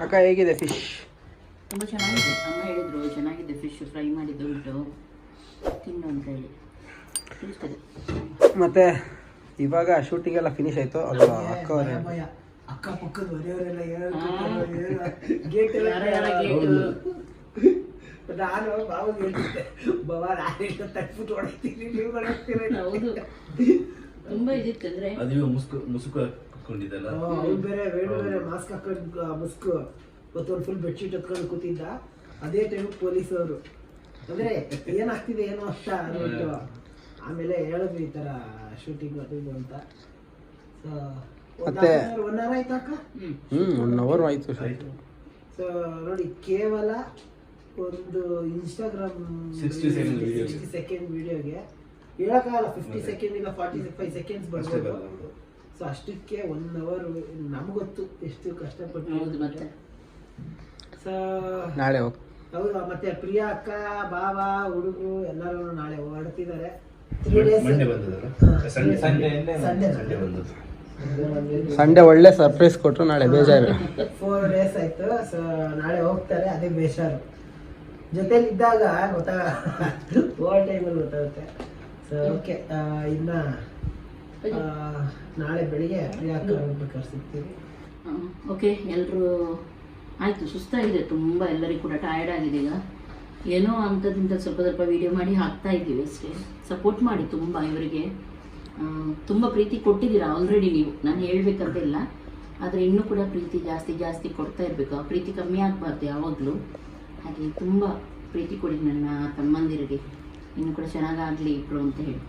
ಅಕ್ಕ ಹೇಗಿದೆ ಫಿಶ್ ತುಂಬ ಚೆನ್ನಾಗಿದೆ. ಅಮ್ಮ ಹೇಳಿದ್ರು ಚೆನ್ನಾಗಿದೆ ಫಿಶ್ ಫ್ರೈ ಮಾಡಿದ್ದು ಉಂಟು. ತಿನ್ನು ಅಂತ ಹೇಳಿ. ಮತ್ತೆ ಇವಾಗ ಶೂಟಿಂಗ್ ಎಲ್ಲ ಫಿನಿಶ್ ಆಯ್ತು ಅದು ಅಕ್ಕ ಅಕ್ಕ ಗೇಟು ನಾನು ಬಾಬು ಹೇಳ್ತಿದ್ದೆ ಬಾಬಾ ನಾನು ತಟ್ಬಿಟ್ಟು ಹೊಡಿತೀನಿ ನೀವು ಹೊಡಿತೀರ ಹೌದು. ತುಂಬಾ ಇದಿತ್ತು ಅಂದ್ರೆ ಅದಿವ ಮುಸ್ಕು ಮುಸುಕು ಕುತ್ಕೊಂಡಿದ್ದಲ್ಲ ಅವ್ನು ಬೇರೆ ವೇಣು ಬೇರೆ ಮಾಸ್ಕ್ ಹಾಕೊಂಡು ಮುಸ್ಕು ಮತ್ತೊಂದು ಫುಲ್ ಬೆಡ್ಶೀಟ್ ಹತ್ಕೊಂಡು ಕೂತಿದ್ದ. ಅದೇ ಟೈಮ್ ಪೊಲೀಸ್ ಅವರು. ಅಂದ್ರೆ ಏನಾಗ್ತಿದೆ ಏನೋ ಅಂತ ಅಂದ್ಬಿಟ್ಟು ಆಮೇಲೆ ಹೇಳಿದ್ವಿ ಈ ತರ ಶೂಟಿಂಗ್ ಅದು ಇದು ಅಂತ. ಸೊ ಮತ್ತೆ- ಒನ್ ಅವರ್ ಆಯ್ತಾ ಅಕ್ಕ? ಹ್ಮ್. ಒನ್ ಅವರ್ ಆಯ್ತು ಸೊ ನೋಡಿ ಕೇವಲ ಒಂದು Instagram 60 second video. Sixty second ವಿಡಿಯೋಗೆ ಹೇಳಕ್ಕಾಗಲ್ಲ ಫಿಫ್ಟಿ ಸೆಕೆಂಡ್ ಇಲ್ಲ ಫಾರ್ಟಿ ಫೈವ್ ಸೆಕೆಂಡ್ಸ್ ಬರ್ತದೆ ಬರ್ಬೋದು. ಸೊ ಅಷ್ಟಕ್ಕೆ ಒನ್ ಅವರ್ ನಮಗೊತ್ತು ಎಷ್ಟು ಕಷ್ಟಪಟ್ಟು ಮತ್ತೆ? ಸೊ ನಾಳೆ ಹೌದು ಮತ್ತೆ ಪ್ರಿಯಾ ಅಕ್ಕ ಬಾವ ಹುಡುಗರು ಎಲ್ಲರೂ ನಾಳೆ ಬಂದದಲ್ಲ? ಸಂಡೆ ಒಳ್ಳೆ ಸರ್ಪ್ರೈಸ್ ಕೊಟ್ಟರು ನಾಳೆ ಬೇಜಾರು. ಫೋರ್ ಡೇಸ್ ಆಯ್ತು ಸೊ ನಾಳೆ ಹೋಗ್ತಾರೆ ಅದೇ ಬೇಜಾರು ಜೊತೆಲಿ ಇದ್ದಾಗ ಗೊತ್ತಾಗ ಓವರ್ ಟೈಮಲ್ಲಿ ಗೊತ್ತಾಗುತ್ತೆ. ಸೊ ಓಕೆ ಇನ್ನ ನಾಳೆ ಬೆಳಿಗ್ಗೆ ಸಿಗ್ತೀವಿ ಓಕೆ ಎಲ್ಲರೂ ಆಯಿತು ಸುಸ್ತಾಗಿದೆ ತುಂಬ ಎಲ್ಲರಿಗೂ ಕೂಡ ಟಯರ್ಡ್ ಆಗಿದೆ ಈಗ. ಏನೋ ಅಂಥದ್ದಿಂದ ಸ್ವಲ್ಪ ಸ್ವಲ್ಪ ವಿಡಿಯೋ ಮಾಡಿ ಹಾಕ್ತಾ ಇದ್ದೀವಿ ಅಷ್ಟೇ. ಸಪೋರ್ಟ್ ಮಾಡಿ ತುಂಬ ಇವರಿಗೆ. ತುಂಬ ಪ್ರೀತಿ ಕೊಟ್ಟಿದ್ದೀರಾ ಆಲ್ರೆಡಿ ನೀವು? ನಾನು ಹೇಳ್ಬೇಕಂತ ಇಲ್ಲ. ಆದರೆ ಇನ್ನೂ ಕೂಡ ಪ್ರೀತಿ ಜಾಸ್ತಿ ಜಾಸ್ತಿ ಕೊಡ್ತಾ ಇರಬೇಕು. ಆ ಪ್ರೀತಿ ಕಮ್ಮಿ ಆಗಬಾರ್ದು ಯಾವಾಗಲೂ. ಹಾಗೆ ತುಂಬ ಪ್ರೀತಿ ಕೊಡಿ ನನ್ನ ತಮ್ಮಂದಿರಿಗೆ. ಇನ್ನೂ ಕೂಡ ಚೆನ್ನಾಗಾಗಲಿ ಇಬ್ಬರು ಅಂತ ಹೇಳಿ.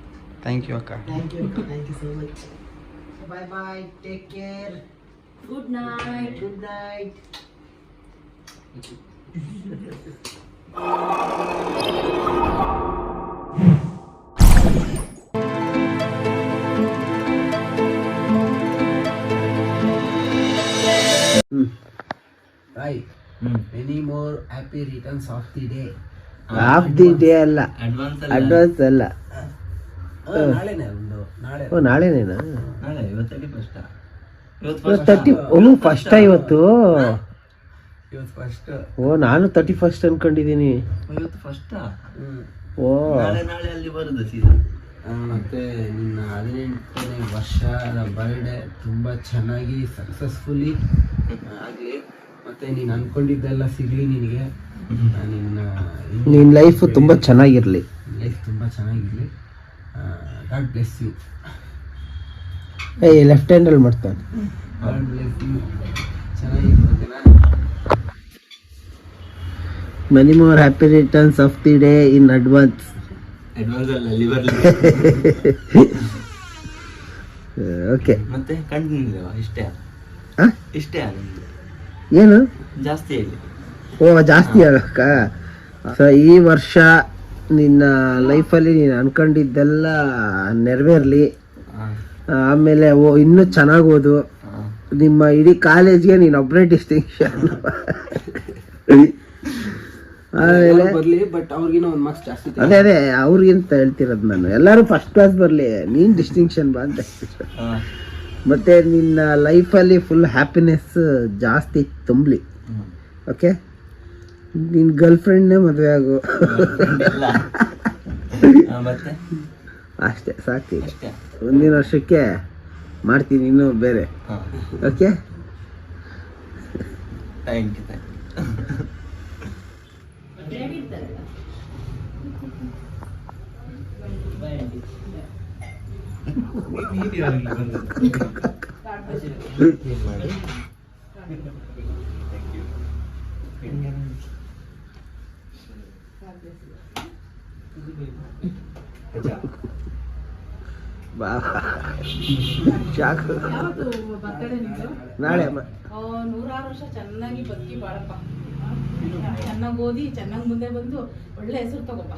ಥ್ಯಾಂಕ್ ಯು ಅಕ್ಕ thank you thank you so much bye bye take care good night good night bye many more happy returns of the day of the day ಅಲ್ಲ. ಅಡ್ವಾನ್ಸ್ ಅಲ್ಲ. ನಾಳೆನೇ ಒಂದು ನಾಳೆ. ಓ ನಾಳೆನೇನಾ ನಾಳೆ ಇವತ್ತಲ್ಲಿ ಫಸ್ಟ್ ಇವತ್ತು ತರ್ಟಿ ಓ ಫಸ್ಟ ಇವತ್ತು? ಇವತ್ತು ಫಸ್ಟ್ ಓ ನಾನು ತರ್ಟಿ ಫಸ್ಟ್ ಅನ್ಕೊಂಡಿದ್ದೀನಿ. ಇವತ್ತು ಫಸ್ಟ್ ಓ. ನಾಳೆ ನಾಳೆ ಅಲ್ಲಿ ಬರುದು ಸೀಸನ್ ಮತ್ತೆ ನಿನ್ನ ಹದಿನೆಂಟನೇ ವರ್ಷದ ಬರ್ಡೇ ತುಂಬ ಚೆನ್ನಾಗಿ ಸಕ್ಸಸ್ಫುಲಿ ಆಗಲಿ ಮತ್ತೆ ನೀನು ಅನ್ಕೊಂಡಿದ್ದೆಲ್ಲ ಸಿಗಲಿ ನಿನಗೆ. ನಿನ್ನ ನಿನ್ನ ಲೈಫ್ ತುಂಬ ಚೆನ್ನಾಗಿರಲಿ. ಲೈಫ್ ತುಂಬ ಚೆನ್ನಾಗಿರಲಿ. ಗಾಡ್ ಬ್ಲೆಸ್ ಯು ಏ ಲೆಫ್ಟ್ ಹ್ಯಾಂಡಲ್ಲಿ ಮಾಡ್ತಾನೆ. ಗಾಡ್ ಬ್ಲೆಸ್ ಯು ಚೆನ್ನಾಗಿರ್ತದೆ many more happy returns of the day in advance advance ಅಲ್ಲಿ ಅಲ್ಲಿ ಓಕೆ ಮತ್ತೆ ಕಂಟಿನ್ಯೂ ಇಷ್ಟೇ? ಇಷ್ಟೇ ಏನು? ಜಾಸ್ತಿ ಹೇಳಿ ಓ ಜಾಸ್ತಿ ಹೇಳಕ್ಕ ಸೊ ಈ ವರ್ಷ ನಿನ್ನ ಲೈಫಲ್ಲಿ ನೀನು ಅನ್ಕೊಂಡಿದ್ದೆಲ್ಲ ನೆರವೇರಲಿ. ಆಮೇಲೆ ಓ ಇನ್ನೂ ಚೆನ್ನಾಗಿ ಓದು. ನಿಮ್ಮ ಇಡೀ ಕಾಲೇಜ್ಗೆ ನೀನು ಒಬ್ಬರೇ ಡಿಸ್ಟಿಂಕ್ಷನ್ ಆಮೇಲೆ ಬರ್ಲಿ ಬಟ್ ಅವ್ರಿಗಿನ ಒಂದ್ ಮಾರ್ಕ್ಸ್ ಜಾಸ್ತಿ ಅದೇ ಅದೇ ಅವ್ರಿಗಿಂತ ಹೇಳ್ತಿರೋದು ನಾನು. ಎಲ್ಲರೂ ಫಸ್ಟ್ ಕ್ಲಾಸ್ ಬರಲಿ ನೀನು ಡಿಸ್ಟಿಂಕ್ಷನ್ ಬಾ ಅಂತ ಮತ್ತೆ ನಿನ್ನ ಲೈಫಲ್ಲಿ ಫುಲ್ ಹ್ಯಾಪಿನೆಸ್ ಜಾಸ್ತಿ ತುಂಬಲಿ. ಓಕೆ ನಿನ್ನ ಗರ್ಲ್ ಫ್ರೆಂಡ್ನೇ ಮದುವೆ ಆಗು. ಆ, ಮತ್ತೆ? ಅಷ್ಟೇ ಸಾಕು. ಅಷ್ಟೇ. ಮುಂದಿನ ವರ್ಷಕ್ಕೆ ಮಾಡ್ತೀನಿ ಇನ್ನೂ ಬೇರೆ. ಓಕೆ? ಥ್ಯಾಂಕ್ ಯು ಥ್ಯಾಂಕ್ ಬಾ ಸಾಕು ನಾಳೆ ಅಮ್ಮ. ನೂರಾರು ವರ್ಷ ಚೆನ್ನಾಗಿ ಬದುಕಿ ಬಾಳಪ್ಪ. ಚೆನ್ನಾಗಿ ಓದಿ ಚೆನ್ನಾಗಿ ಮುಂದೆ ಬಂದು ಒಳ್ಳೆ ಹೆಸರು ತಗೋಪ್ಪ.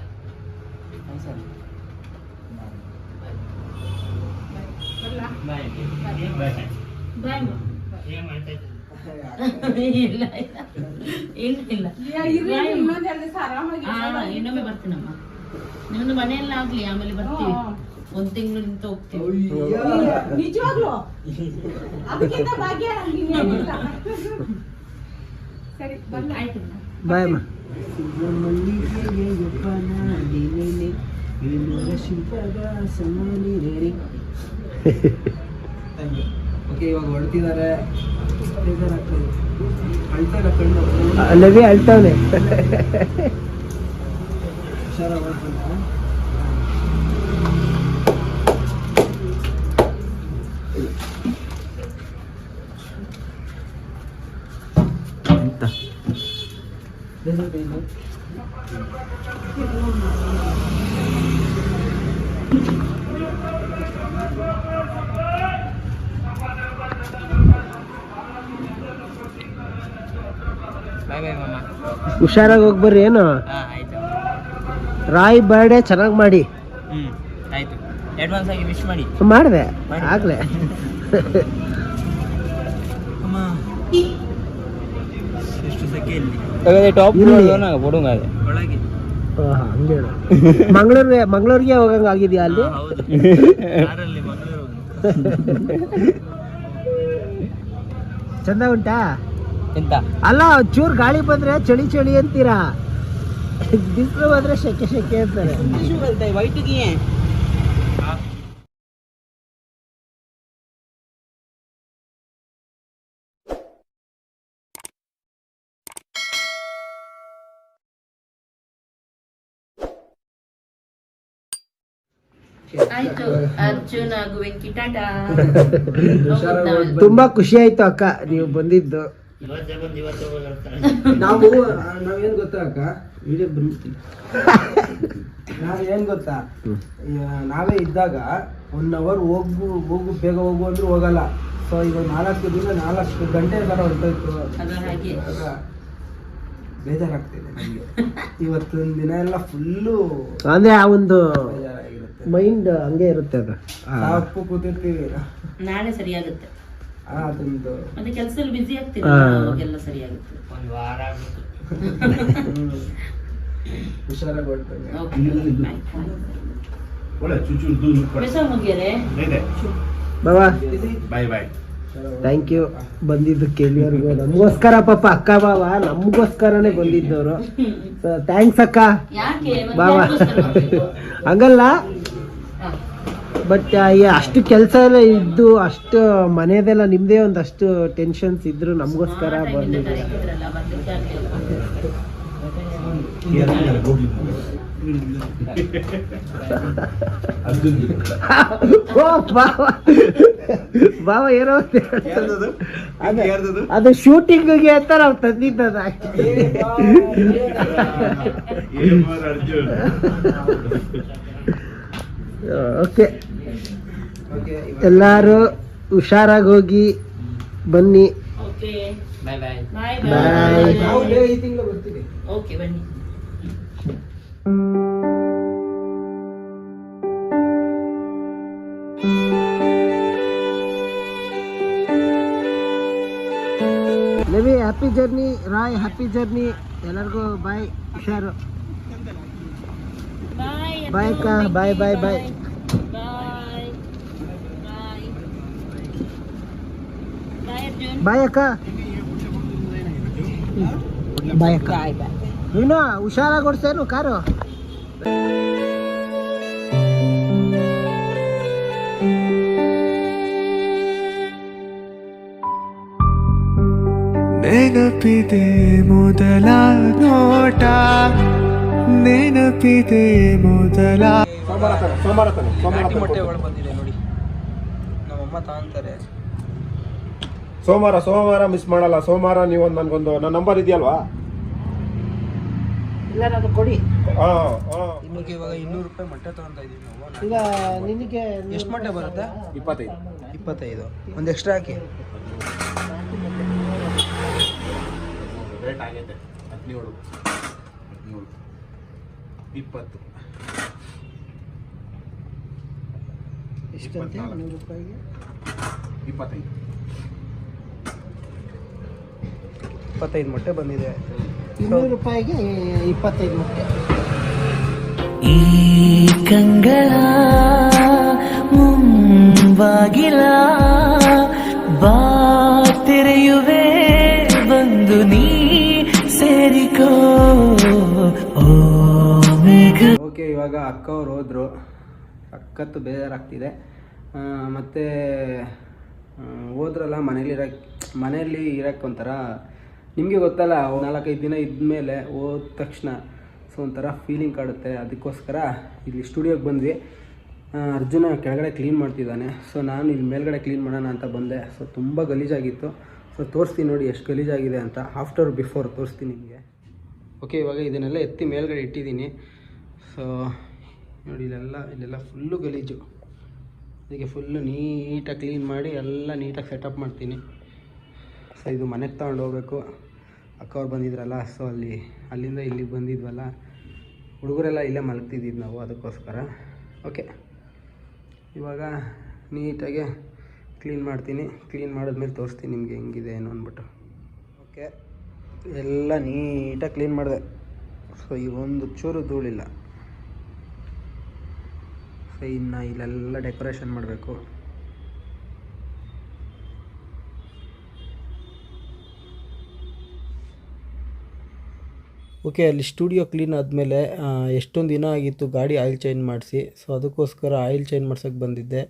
ಬರ್ಲಾ? ಬಾಯ್ ಇಲ್ಲ ಇಲ್ಲ ಇಲ್ಲ. ಇಲ್ಲ ಯಾ, ಇನ್ನೊಮ್ಮೆ ಬರ್ತೀನಮ್ಮ. ನಿಮ್ದು ಮನೆಯಲ್ಲ ಆಗ್ಲಿ ಆಮೇಲೆ ಬರ್ತೀವಿ. ಒಂದ್ ತಿಂಗಳು ನಿಂತು ಹೋಗ್ತೀವಿ. ನಿಜವಾಗ್ಲು? ಅದಕ್ಕಿಂತ ಭಾಗ್ಯ ನಮ್ಗೆ ಇನ್ನೇನಿಲ್ಲ ಸರಿ ಬರ್ಲ ಆಯ್ತು. ಬಾಯ್ ಅಮ್ಮ. ಓಕೆ ಇವಾಗ ಹೊಡ್ತಿದ್ದಾರೆ ಬೇಜಾರಾಗ್ತದೆ ಅಳ್ತಾರೆ ಕಣ್ಣು ಲವಿ ಅಳ್ತಾವನೆ. ಹುಷಾರಾಗಿ ಅಂತ ಬೇಜಾರು ಬಾಯ್ ಬಾಯ್ ಮಾಮ ಹುಷಾರಾಗಿ ಹೋಗಿ ಬರ್ರಿ ಏನು? ಹಾ ಆಯ್ತು. ರಾಯ್ ಬರ್ಡೇ ಚೆನ್ನಾಗಿ ಮಾಡಿ. ಅಡ್ವಾನ್ಸ್ ಆಗಿ ವಿಶ್ ಮಾಡಿ. ಮಾಡಿದೆ ಆಗ್ಲೇ. ಹೇಳು. ಮಂಗಳೂರಿಗೆ ಮಂಗಳೂರಿಗೆ ಹೋಗಂಗ ಆಗಿದ್ಯಾ ಅಲ್ಲಿ? ಮಂಗಳೂರು ಚಂದ ಉಂಟಾ? ಎಂತ ಅಲ್ಲ ಚೂರ್ ಗಾಳಿ ಬಂದ್ರೆ ಚಳಿ ಚಳಿ ಅಂತೀರಾ? ಬಿಸಿಲು ಬಂದ್ರೆ ಶೆಕೆ ಶೆಕೆ ಅಂತಾರೆ. ವೈಟ್ಗೆ ಆಯ್ತು ಅರ್ಜುನ್ ತುಂಬಾ ಖುಷಿ ಆಯ್ತು ಅಕ್ಕ ನೀವು ಬಂದಿದ್ದು. ನಾವು ನಾವೇನ್ ಗೊತ್ತಾ ಅಕ್ಕ? ವಿಡಿಯೋ ಬಂದ್ಬಿಡ್ತೀವಿ ನಾವೇನ್ ಗೊತ್ತಾ? ನಾವೇ ಇದ್ದಾಗ ಒನ್ ಅವರ್ ಹೋಗು ಹೋಗು ಬೇಗ ಹೋಗು ಅಂದ್ರೆ ಹೋಗಲ್ಲ. ಸೊ ಈಗ ನಾಲ್ಕು ದಿನ ನಾಲ್ಕು ಗಂಟೆ ತರ ಹೊರಟೋಯ್ತು ಹಾಗೆ. ಬೇಜಾರಾಗ್ತಿದೆ ನನಗೆ ಇವತ್ತಿನ ದಿನ ಎಲ್ಲ ಫುಲ್ಲು ಅಂದ್ರೆ ಆ ಒಂದು ಮೈಂಡ್ ಹಂಗೆ ಇರುತ್ತೆ ಅದು. ಸಾಕು ಕೂತಿರ್ತೀವಿ. ನಾಳೆ ಸರಿಯಾಗುತ್ತೆ. ಅದೊಂದು ಮತ್ತೆ ಕೆಲಸದಲ್ಲಿ ಬಿಸಿ ಆಗ್ತೀವಿ. ಅವಾಗೆಲ್ಲ ಸರಿಯಾಗುತ್ತೆ. ಒಂದು ವಾರ ಬಾಬಾ. ಬಾಯ್ ಬಾಯ್ ಥ್ಯಾಂಕ್ ಯು ಬಂದಿದ್ದಕ್ಕೆ ಇಲ್ಲಿವರೆಗೂ ನಮಗೋಸ್ಕರ ಪಾಪ ಅಕ್ಕ ಬಾವ ನಮಗೋಸ್ಕರನೇ ಬಂದಿದ್ದವರು. ಥ್ಯಾಂಕ್ಸ್ ಅಕ್ಕ. ಬಾವ. ಹಂಗಲ್ಲ. ಬಟ್ ಅಷ್ಟು ಕೆಲಸ ಎಲ್ಲ ಇದ್ದು ಅಷ್ಟು ಮನೆಯದೆಲ್ಲ ನಿಮ್ದೇ ಒಂದಷ್ಟು ಟೆನ್ಷನ್ಸ್ ಇದ್ರು ನಮಗೋಸ್ಕರ ಬಂದಿದ್ದೀರ ಬಾವ. ಬಾವ ಏನೋ ಅದು- ಶೂಟಿಂಗ್ಗೆ ಅಂತ ನಾವು ತಂದಿದ್ದದ ಓಕೆ ಓಕೆ. ಎಲ್ಲಾರು ಹುಷಾರಾಗಿ ಹೋಗಿ ಬನ್ನಿ. Okay bye bye bye Bye. ನಾವು ಬಾಯ್ ಬೇಗ ಈ ತಿಂಗಳು ಬರ್ತೀವಿ ಓಕೆ ಬನ್ನಿ. ಲೇವಿ ಹ್ಯಾಪಿ ಜರ್ನಿ ರಾಯ್ ಹ್ಯಾಪಿ ಜರ್ನಿ ಎಲ್ಲರಿಗೂ ಬಾಯ್ ಹುಷಾರು. ಬಾಯ್ Bye ಅಕ್ಕ, bye, bye, bye. ಬಾಯ್ ಬಾಯ್ ಬಾಯ್ ಬಾಯಕ್ಕ? ಬಾಯ್ ಅಕ್ಕ ಬಾಯ್ ಅಕ್ಕ ನೀನು ಹುಷಾರಾಗಿ ಓಡಿಸ್ತೇನು ಕಾರು? ನೆನಪಿದೆ ಮೊದಲ ನೋಟ. ನೆನಪಿದೆ ಮೊದಲ. ನಾಟಿ ಮೊಟ್ಟೆಗಳು ಬಂದಿದೆ ನೋಡಿ. ನಮ್ಮಮ್ಮ ತಗೊಂತಾರೆ ಸೋಮವಾರ ಸೋಮವಾರ ಮಿಸ್ ಮಾಡಲ್ಲ. ಸೋಮವಾರ ನೀವು ಒಂದು ನನಗೊಂದು ನನ್ನ ನಂಬರ್ ಇದೆಯಲ್ವಾ? ಇಲ್ಲ ನಾನು ಕೊಡಿ. ಹಾ ಹಾಂ. ನಿಮಗೆ ಇವಾಗ ಇನ್ನೂರು ರೂಪಾಯಿ ಮೊಟ್ಟೆ ತಗೊಂತ ಇದ್ದೀವಿ ನಾವು ಈಗ ನಿನಗೆ ಎಷ್ಟು ಮೊಟ್ಟೆ ಬರುತ್ತೆ? ಇಪ್ಪತ್ತೈದು. ಇಪ್ಪತ್ತೈದು. ಒಂದು ಎಕ್ಸ್ಟ್ರಾ ಹಾಕಿ. ರೇಟ್ ಆಗೈತೆ. ಹದಿನೇಳು. ಹದಿನೇಳು. ಇಪ್ಪತ್ತು. ಎಷ್ಟಂತೆ? ಇಪ್ಪತ್ನಾಲ್ಕು. ನೂರು ರೂಪಾಯಿಗೆ? ಇಪ್ಪತ್ತೈದು. ಇಪ್ಪತ್ತೈದು ಮೊಟ್ಟೆ ಬಂದಿದೆ. ಇನ್ನೂರು ರೂಪಾಯಿಗೆ ಇಪ್ಪತ್ತೈದು ಮೊಟ್ಟೆ. ಈ ಕಂಗಳ ಮುಂಬಾಗಿಲ ಬಾ ತೆರೆಯುವೆ ಬಂದು ನೀ ಸೇರಿಕೋ. ಓಕೆ ಇವಾಗ ಅಕ್ಕ ಅವ್ರು ಹೋದ್ರು. ಅಕ್ಕತ್ತು ಬೇಜಾರಾಗ್ತಿದೆ ಮತ್ತೆ ಹೋದ್ರಲ್ಲ ಮನೇಲಿ ಇರಕ್ಕೆ ಮನೆಯಲ್ಲಿ ಇರಕ್ಕೆ ಒಂಥರ ನಿಮಗೆ ಗೊತ್ತಲ್ಲ ನಾಲ್ಕೈದು ದಿನ ಇದ್ಮೇಲೆ ಹೋದ ತಕ್ಷಣ ಸೊ ಒಂಥರ ಫೀಲಿಂಗ್ ಕಾಡುತ್ತೆ. ಅದಕ್ಕೋಸ್ಕರ ಇಲ್ಲಿ ಸ್ಟುಡಿಯೋಗೆ ಬಂದ್ವಿ. ಅರ್ಜುನ ಕೆಳಗಡೆ ಕ್ಲೀನ್ ಮಾಡ್ತಿದ್ದಾನೆ. ಸೊ ನಾನು ಇಲ್ಲಿ ಮೇಲ್ಗಡೆ ಕ್ಲೀನ್ ಮಾಡೋಣ ಅಂತ ಬಂದೆ. ಸೊ ತುಂಬ ಗಲೀಜಾಗಿತ್ತು. ಸೊ ತೋರಿಸ್ತೀನಿ ನೋಡಿ ಎಷ್ಟು ಗಲೀಜಾಗಿದೆ ಅಂತ. ಆಫ್ಟರ್ ಬಿಫೋರ್ ತೋರಿಸ್ತೀನಿ ನಿಮಗೆ. ಓಕೆ ಇವಾಗ ಇದನ್ನೆಲ್ಲ ಎತ್ತಿ ಮೇಲ್ಗಡೆ ಇಟ್ಟಿದ್ದೀನಿ. ಸೊ ನೋಡಿ ಇಲ್ಲೆಲ್ಲ ಇಲ್ಲೆಲ್ಲ ಫುಲ್ಲು ಗಲೀಜು. ಅದಕ್ಕೆ ಫುಲ್ಲು ನೀಟಾಗಿ ಕ್ಲೀನ್ ಮಾಡಿ ಎಲ್ಲ ನೀಟಾಗಿ ಸೆಟಪ್ ಮಾಡ್ತೀನಿ. ಸೊ ಇದು ಮನೆಗೆ ತಗೊಂಡು ಹೋಗ್ಬೇಕು. ಅಕ್ಕವ್ರು ಬಂದಿದ್ರಲ್ಲ ಸೊ ಅಲ್ಲಿ, ಅಲ್ಲಿಂದ ಇಲ್ಲಿಗೆ ಬಂದಿದ್ವಲ್ಲ. ಹುಡುಗರೆಲ್ಲ ಇಲ್ಲೇ ಮಲಗ್ತಿದ್ದೀವಿ ನಾವು ಅದಕ್ಕೋಸ್ಕರ. ಓಕೆ ಇವಾಗ ನೀಟಾಗೆ ಕ್ಲೀನ್ ಮಾಡ್ತೀನಿ. ಕ್ಲೀನ್ ಮಾಡಿದ್ಮೇಲೆ ತೋರಿಸ್ತೀನಿ ನಿಮಗೆ ಹೆಂಗಿದೆ ಏನು ಅಂದ್ಬಿಟ್ಟು. ಓಕೆ ಎಲ್ಲ ನೀಟಾಗಿ ಕ್ಲೀನ್ ಮಾಡಿದೆ. ಸೊ ಈ ಒಂದು ಚೂರು ಧೂಳಿಲ್ಲ. ಸೊ ಇನ್ನು ಇಲ್ಲೆಲ್ಲ ಡೆಕೋರೇಷನ್ ಮಾಡಬೇಕು. ಓಕೆ ಅಲ್ಲಿ ಸ್ಟುಡಿಯೋ ಕ್ಲೀನ್ ಆದಮೇಲೆ ಎಷ್ಟೊಂದು ದಿನ ಆಗಿತ್ತು ಗಾಡಿ ಆಯಿಲ್ ಚೇಂಜ್ ಮಾಡಿಸಿ. ಸೊ ಅದಕ್ಕೋಸ್ಕರ ಆಯಿಲ್ ಚೇಂಜ್ ಮಾಡ್ಸೋಕ್ಕೆ ಬಂದಿದ್ದೆ.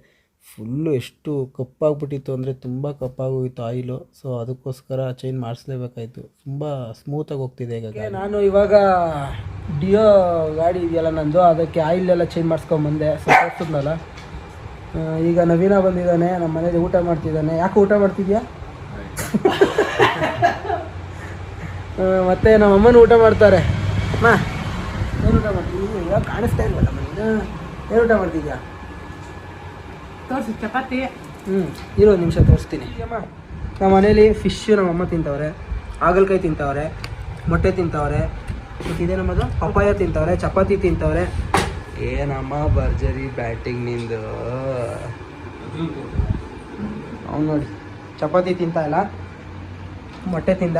ಫುಲ್ಲು ಎಷ್ಟು ಕಪ್ಪಾಗ್ಬಿಟ್ಟಿತ್ತು ಅಂದರೆ ತುಂಬ ಕಪ್ಪಾಗೋಗಿತ್ತು ಆಯಿಲು ಸೊ ಅದಕ್ಕೋಸ್ಕರ ಚೇಂಜ್ ಮಾಡಿಸ್ಲೇಬೇಕಾಯಿತು. ತುಂಬ ಸ್ಮೂತಾಗಿ ಹೋಗ್ತಿದೆ ಈಗ ನಾನು ಇವಾಗ ಡಿಯೋ ಗಾಡಿ ಇದೆಯಲ್ಲ ನಂದು ಅದಕ್ಕೆ ಆಯಿಲ್ ಎಲ್ಲ ಚೇಂಜ್ ಮಾಡಿಸ್ಕೊಂಬಂದೆ ಸೊ ತೋರಿಸಿದ್ನಲ್ಲ? ಈಗ ನವೀನ ಬಂದಿದ್ದಾನೆ ನಮ್ಮ ಮನೇಲಿ ಊಟ ಮಾಡ್ತಿದ್ದಾನೆ. ಯಾಕೆ ಊಟ ಮಾಡ್ತಿದ್ಯಾ? ಮತ್ತೆ ನಮ್ಮ ಅಮ್ಮನ ಊಟ ಮಾಡ್ತಾರೆ. ಅಮ್ಮ ಏನು ಊಟ ಮಾಡ್ತೀನಿ ಇವಾಗ ಕಾಣಿಸ್ತಾ ಇಲ್ವಲ್ಲ ನೀನು ಏನು ಊಟ ಮಾಡ್ತಿದ್ಯಾ? ತೋರಿಸಿ ಚಪಾತಿ. ಹ್ಞೂ ಇರೋ ಒಂದ್ ನಿಮಿಷ ತೋರಿಸ್ತೀನಿ. ಅಮ್ಮ ನಮ್ಮ ಮನೇಲಿ ಫಿಶ್ಶು ನಮ್ಮ ಅಮ್ಮ ತಿಂತವ್ರೆ ಹಾಗಲ್ಕಾಯಿ ತಿಂತವ್ರೆ ಮೊಟ್ಟೆ ತಿಂತವ್ರೆ ಮತ್ತು ಇದೇ ನಮ್ಮದು ಪಪ್ಪಾಯ ತಿಂತವ್ರೆ ಚಪಾತಿ ತಿಂತವ್ರೆ. ಏನಮ್ಮ ಭರ್ಜರಿ ಬ್ಯಾಟಿಂಗ್ ನಿಂದು. ಅವ್ನು ನೋಡಿ. ಚಪಾತಿ ತಿಂತ ಇಲ್ಲ ಮೊಟ್ಟೆ ತಿಂದ.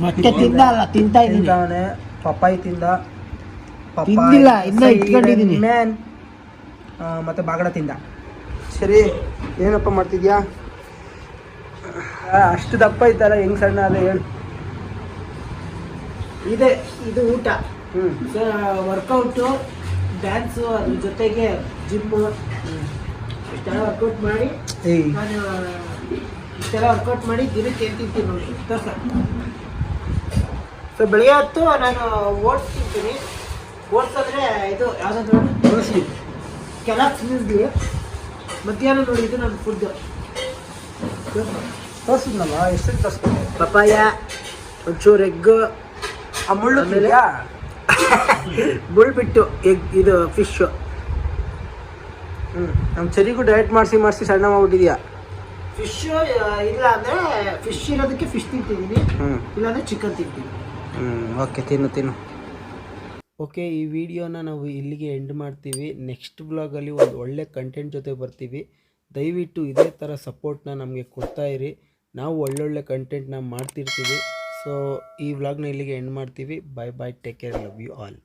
ಮೊಟ್ಟೆ ತಿಂದ ಅಲ್ಲ ತಿಂತಾ ಇದ್ದೀನಿ. ತಿಂತವನೆ ಪಪ್ಪಾಯಿ ತಿಂದ ತಿಂದಿಲ್ಲ, ಇನ್ನ ಇಟ್ಕೊಂಡಿದೀನಿ. ಮ್ಯಾನ್ ಮತ್ತೆ ಬಾಗಡ ತಿಂದ. ಸರಿ ಏನಪ್ಪ ಮಾಡ್ತಿದ್ಯಾ? ಆ, ಅಷ್ಟು ದಪ್ಪ ಇದ್ದಾರ ಹೆಂಗ್ ಸಣ್ಣ ಅದ ಹೇಳು. ಇದೆ ಇದು ಊಟ. ಹ್ಞೂ ವರ್ಕೌಟು ಡ್ಯಾನ್ಸು ಅದ್ರ ಜೊತೆಗೆ ಜಿಮ್ಮು ಇಷ್ಟೆಲ್ಲ ವರ್ಕೌಟ್ ಮಾಡಿ ಏಯ್. ನಾನು ಇಷ್ಟೆಲ್ಲ ವರ್ಕೌಟ್ ಮಾಡಿ ದಿನಕ್ಕೆ ಏನು ತಿಂತೀನಿ ನೋಡಿ. ಸೊ ಬೆಳಿಗ್ಗೆ ಹೊತ್ತು ನಾನು ಓಟ್ಸ್ ತಿಂತೀನಿ. ಓಟ್ಸ್ ಅಂದರೆ ಇದು ಯಾವುದಾದ್ರು ತುಳಸಿ. ಕೆಲ ತಿನ್ನಿಸ್ಲಿ ಮಧ್ಯಾಹ್ನ ನೋಡಿ ಇದು ನನ್ನ ಫುಡ್ ತೋರಿಸಿದ್ನಲ್ಲ ಎಷ್ಟು ತೋರಿಸ್ತೀನಿ ಪಪ್ಪಾಯ ಒಂಚೂರು ಎಗ್ ಆ ಮುಳ್ಳು ಮುಳ್ಳು? ಬಿಟ್ಟು ಎಗ್ ಇದು ಫಿಶ್ಶು ಹ್ಞೂ ನಮ್ಮ ಚರಿಗೂ ಡಯಟ್ ಮಾಡಿಸಿ ಮಾಡಿಸಿ ಸಣ್ಣ ಮಾಡ್ಬಿಟ್ಟಿದ್ಯಾ ಫಿಶ್ ಇಲ್ಲ ಅಂದರೆ ಫಿಶ್ ಇರೋದಕ್ಕೆ ಫಿಶ್ ತಿಂತಿದ್ದೀನಿ. ಹ್ಞೂ ಇಲ್ಲಾಂದರೆ ಚಿಕನ್ ತಿಂತೀನಿ. ಓಕೆ ತಿನ್ನು ತಿನ್ನು. ಓಕೆ ಈ ವಿಡಿಯೋನ ನಾವು ಇಲ್ಲಿಗೆ ಎಂಡ್ ಮಾಡ್ತೀವಿ. ನೆಕ್ಸ್ಟ್ ಬ್ಲಾಗಲ್ಲಿ ಒಂದು ಒಳ್ಳೆ ಕಂಟೆಂಟ್ ಜೊತೆ ಬರ್ತೀವಿ. ದಯವಿಟ್ಟು ಇದೇ ಥರ ಸಪೋರ್ಟ್ನ ನಮಗೆ ಕೊಡ್ತಾ ಇರಿ. ನಾವು ಒಳ್ಳೊಳ್ಳೆ ಕಂಟೆಂಟ್ನ ಮಾಡ್ತಿರ್ತೀವಿ. ಸೊ ಈ ವ್ಲಾಗ್ನ ಇಲ್ಲಿಗೆ ಎಂಡ್ ಮಾಡ್ತೀವಿ. Bye bye take care love you all